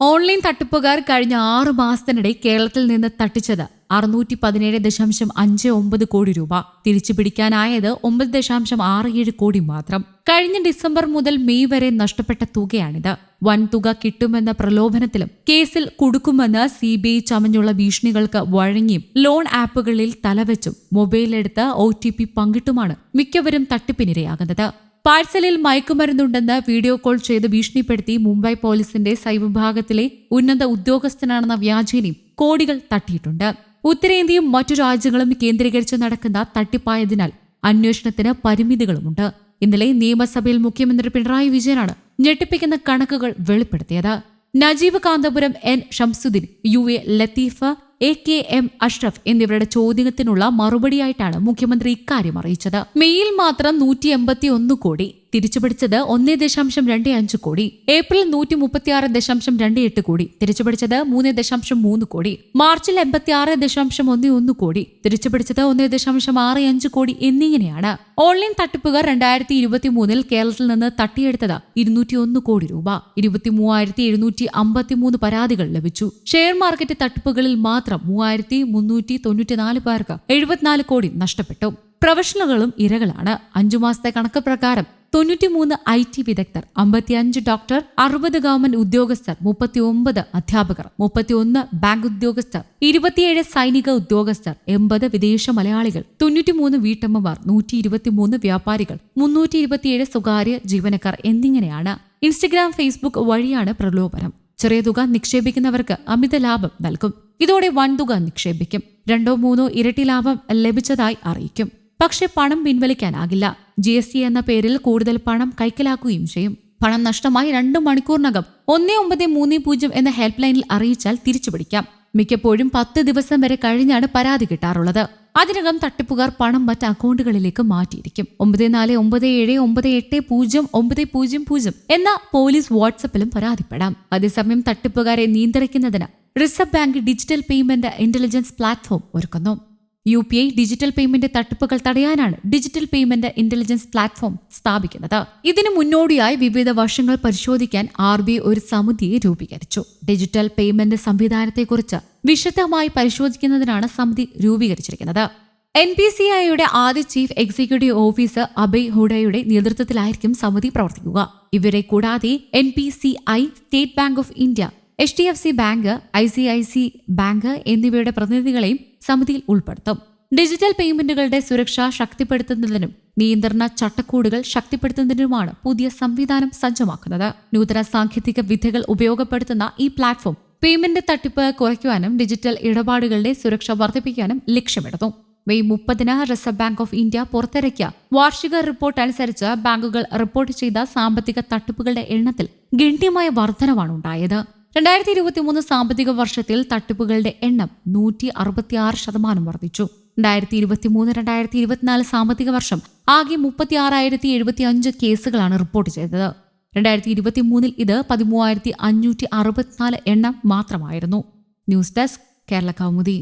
Online തട്ടിപ്പുകാർ കഴിഞ്ഞ ആറു മാസത്തിനിടെ കേരളത്തിൽ നിന്ന് തട്ടിച്ചത് അറുന്നൂറ്റി പതിനേഴ് ദശാംശം അഞ്ച് ഒമ്പത് കോടി രൂപ. തിരിച്ചു പിടിക്കാനായത് ഒമ്പത് ദശാംശം ആറ് ഏഴ് കോടി മാത്രം. കഴിഞ്ഞ ഡിസംബർ മുതൽ മെയ് വരെ നഷ്ടപ്പെട്ട തുകയാണിത്. വൻ തുക കിട്ടുമെന്ന പ്രലോഭനത്തിലും കേസിൽ കുടുക്കുമെന്ന് സി ബി ഐ ചമഞ്ഞുള്ള ഭീഷണികൾക്ക് വഴങ്ങിയും ലോൺ ആപ്പുകളിൽ തലവെച്ചും മൊബൈലെടുത്ത് ഒ ടി പി പങ്കിട്ടുമാണ് മിക്കവരും തട്ടിപ്പിനിരയാകുന്നത്. പാഴ്സലിൽ മയക്കുമരുന്നുണ്ടെന്ന് വീഡിയോ കോൾ ചെയ്ത് ഭീഷണിപ്പെടുത്തി മുംബൈ പോലീസിന്റെ സൈവിഭാഗത്തിലെ ഉന്നത ഉദ്യോഗസ്ഥനാണെന്ന വ്യാജേനയും കോടികൾ തട്ടിയിട്ടുണ്ട്. ഉത്തരേന്ത്യയും മറ്റു രാജ്യങ്ങളും കേന്ദ്രീകരിച്ച് നടക്കുന്ന തട്ടിപ്പായതിനാൽ അന്വേഷണത്തിന് പരിമിതികളുമുണ്ട്. ഇന്നലെ നിയമസഭയിൽ മുഖ്യമന്ത്രി പിണറായി വിജയനാണ് ഞെട്ടിപ്പിക്കുന്ന കണക്കുകൾ വെളിപ്പെടുത്തിയത്. Najeeb Kanthapuram N. Shamsudheen U. A. Latheef A K M Ashraf എന്നിവരുടെ ചോദ്യത്തിനുള്ള മറുപടിയായിട്ടാണ് മുഖ്യമന്ത്രി ഇക്കാര്യം അറിയിച്ചത്. മെയിൽ മാത്രം നൂറ്റി എൺപത്തി ഒന്ന് കോടി തിരിച്ചുപിടിച്ചത് ഒന്നേ ദശാംശം രണ്ട് അഞ്ച് കോടി. ഏപ്രിൽ നൂറ്റി മുപ്പത്തിയാറ് ദശാംശം രണ്ട് എട്ട് കോടി. തിരിച്ചുപിടിച്ചത് മൂന്ന് ദശാംശം മൂന്ന് കോടി. മാർച്ചിൽ എൺപത്തിയാറ് ദശാംശം ഒന്ന് ഒന്ന് കോടി. തിരിച്ചുപിടിച്ചത് ഒന്ന് ദശാംശം ആറ് അഞ്ച് കോടി എന്നിങ്ങനെയാണ്. ഓൺലൈൻ തട്ടിപ്പുകാർ രണ്ടായിരത്തി ഇരുപത്തി മൂന്നിൽ കേരളത്തിൽ നിന്ന് തട്ടിയെടുത്തത് ഇരുന്നൂറ്റി ഒന്ന് കോടി രൂപ. ഇരുപത്തി മൂവായിരത്തി എഴുന്നൂറ്റി അമ്പത്തിമൂന്ന് പരാതികൾ ലഭിച്ചു. ഷെയർ മാർക്കറ്റ് തട്ടിപ്പുകളിൽ മാത്രം മൂവായിരത്തി മുന്നൂറ്റി തൊണ്ണൂറ്റിനാല് പേർക്ക് എഴുപത്തിനാല് കോടി നഷ്ടപ്പെട്ടു. പ്രൊഫഷണലുകളും ഇരകളാണ്. അഞ്ചു മാസത്തെ കണക്ക് പ്രകാരം തൊണ്ണൂറ്റിമൂന്ന് ഐ ടി വിദഗ്ധർ അമ്പത്തിയഞ്ച് ഡോക്ടർ അറുപത് ഗവൺമെന്റ് ഉദ്യോഗസ്ഥർ മുപ്പത്തിയൊമ്പത് അധ്യാപകർ മുപ്പത്തിയൊന്ന് ബാങ്ക് ഉദ്യോഗസ്ഥർ ഇരുപത്തിയേഴ് സൈനിക ഉദ്യോഗസ്ഥർ എൺപത് വിദേശ മലയാളികൾ തൊണ്ണൂറ്റിമൂന്ന് വീട്ടമ്മമാർ നൂറ്റി ഇരുപത്തിമൂന്ന് വ്യാപാരികൾ മുന്നൂറ്റി ഇരുപത്തിയേഴ് സ്വകാര്യ ജീവനക്കാർ എന്നിങ്ങനെയാണ് ഇൻസ്റ്റഗ്രാം ഫേസ്ബുക്ക് വഴിയാണ് പ്രലോഭനം. ചെറിയ തുക നിക്ഷേപിക്കുന്നവർക്ക് അമിത ലാഭം നൽകും. ഇതോടെ വൻതുക നിക്ഷേപിക്കും. രണ്ടോ മൂന്നോ ഇരട്ടി ലാഭം ലഭിച്ചതായി അറിയിക്കും. പക്ഷെ പണം പിൻവലിക്കാനാകില്ല. ജി എസ് ടി എന്ന പേരിൽ കൂടുതൽ പണം കൈക്കലാക്കുകയും ചെയ്യും. പണം നഷ്ടമായി രണ്ടു മണിക്കൂറിനകം ഒന്നേ ഒമ്പത് മൂന്ന് പൂജ്യം എന്ന ഹെൽപ്പ് ലൈനിൽ അറിയിച്ചാൽ തിരിച്ചു പിടിക്കാം. മിക്കപ്പോഴും പത്ത് ദിവസം വരെ കഴിഞ്ഞാണ് പരാതി കിട്ടാറുള്ളത്. അതിനകം തട്ടിപ്പുകാർ പണം മറ്റ് അക്കൗണ്ടുകളിലേക്ക് മാറ്റിയിരിക്കും. ഒമ്പത് നാല് ഒമ്പത് ഏഴ് ഒമ്പത് എട്ട് പൂജ്യം ഒമ്പത് പൂജ്യം പൂജ്യം എന്ന പോലീസ് വാട്സപ്പിലും പരാതിപ്പെടാം. അതേസമയം തട്ടിപ്പുകാരെ നിയന്ത്രിക്കുന്നതിന് reserve bank digital payment intelligence platform ഒരുക്കുന്നു. U P I digital payment തട്ടിപ്പുകൾ തടയാനാണ് ഡിജിറ്റൽ പേയ്മെന്റ് ഇന്റലിജൻസ് പ്ലാറ്റ്ഫോം സ്ഥാപിക്കുന്നത്. ഇതിനു മുന്നോടിയായി വിവിധ വശങ്ങൾ പരിശോധിക്കാൻ ആർ ഒരു സമിതിയെ രൂപീകരിച്ചു. ഡിജിറ്റൽ പേയ്മെന്റ് സംവിധാനത്തെക്കുറിച്ച് വിശദമായി പരിശോധിക്കുന്നതിനാണ് സമിതി രൂപീകരിച്ചിരിക്കുന്നത്. എൻ പി സി ഐയുടെ ആദ്യ ചീഫ് എക്സിക്യൂട്ടീവ് ഓഫീസർ അഭയ് ഹുഡയുടെ നേതൃത്വത്തിലായിരിക്കും സമിതി പ്രവർത്തിക്കുക. ഇവരെ കൂടാതെ N P C I state bank of India H D F C bank I C I C bank എന്നിവയുടെ പ്രതിനിധികളെയും സമിതിയിൽ ഉൾപ്പെടുത്തും. ഡിജിറ്റൽ പേയ്മെന്റുകളുടെ സുരക്ഷ ശക്തിപ്പെടുത്തുന്നതിനും നിയന്ത്രണ ചട്ടക്കൂടുകൾ ശക്തിപ്പെടുത്തുന്നതിനുമാണ് പുതിയ സംവിധാനം സജ്ജമാക്കുന്നത്. നൂതന സാങ്കേതിക വിദ്യകൾ ഉപയോഗപ്പെടുത്തുന്ന ഈ പ്ലാറ്റ്ഫോം പേയ്മെന്റ് തട്ടിപ്പ് കുറയ്ക്കുവാനും ഡിജിറ്റൽ ഇടപാടുകളുടെ സുരക്ഷ വർദ്ധിപ്പിക്കാനും ലക്ഷ്യമിടുന്നു. മെയ് മുപ്പതിന് റിസർവ് ബാങ്ക് ഓഫ് ഇന്ത്യ പുറത്തിറക്കിയ വാർഷിക റിപ്പോർട്ട് അനുസരിച്ച് ബാങ്കുകൾ റിപ്പോർട്ട് ചെയ്ത സാമ്പത്തിക തട്ടിപ്പുകളുടെ എണ്ണത്തിൽ ഗണ്യമായ വർധനവാണ് ഉണ്ടായത് രണ്ടായിരത്തി ഇരുപത്തി മൂന്ന് സാമ്പത്തിക വർഷത്തിൽ തട്ടിപ്പുകളുടെ എണ്ണം നൂറ്റി അറുപത്തിയാറ് ശതമാനം വർദ്ധിച്ചു. രണ്ടായിരത്തി ഇരുപത്തി മൂന്ന് രണ്ടായിരത്തി ഇരുപത്തിനാല് സാമ്പത്തിക വർഷം ആകെ മുപ്പത്തി ആറായിരത്തി എഴുപത്തി അഞ്ച് കേസുകളാണ് റിപ്പോർട്ട് ചെയ്തത്. രണ്ടായിരത്തി ഇരുപത്തി മൂന്നിൽ ഇത് പതിമൂവായിരത്തി അഞ്ഞൂറ്റി അറുപത്തിനാല് എണ്ണം മാത്രമായിരുന്നു. News desk Kerala Kaumudi.